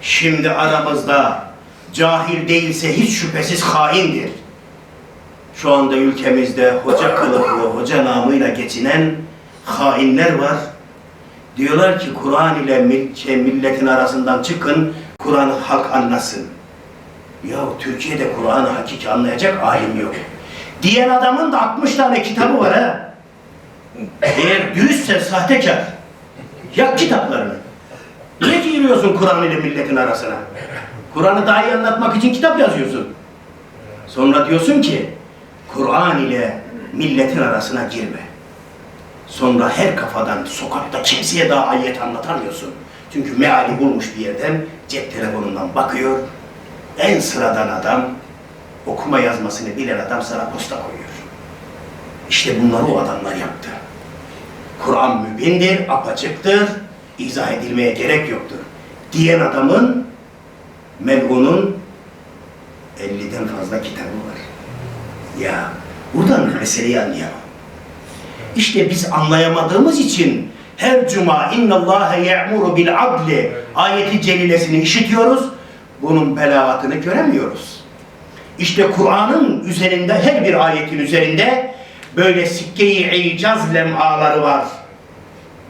Şimdi aramızda cahil değilse hiç şüphesiz haindir. Şu anda ülkemizde hoca kılıklı, hoca namıyla geçinen hainler var. Diyorlar ki Kur'an ile şey, milletin arasından çıkın, Kur'an'ı halk anlasın. Ya Türkiye'de Kur'an'ı hakiki anlayacak alim yok. Diyen adamın da 60 tane kitabı var ha. Eğer dürüstse sahtekar. Yak kitaplarını. Niye giriyorsun Kur'an ile milletin arasına? Kur'an'ı daha iyi anlatmak için kitap yazıyorsun. Sonra diyorsun ki Kur'an ile milletin arasına girme. Sonra her kafadan sokakta kimseye daha ayet anlatamıyorsun. Çünkü meali bulmuş bir yerden cep telefonundan bakıyor. En sıradan adam okuma yazmasını bilen adam sana posta koyuyor. İşte bunları o adamlar yaptı. Kur'an mübindir, apaçıktır, izah edilmeye gerek yoktur. Diyen adamın, melunun 50'den fazla kitabı var. Ya buradan meseleyi anlayalım. İşte biz anlayamadığımız için her cuma innallâhe ye'muru bil adli ayeti celilesini işitiyoruz. Bunun belagatını göremiyoruz. İşte Kur'an'ın üzerinde her bir ayetin üzerinde böyle sikke-i icaz lemaları var.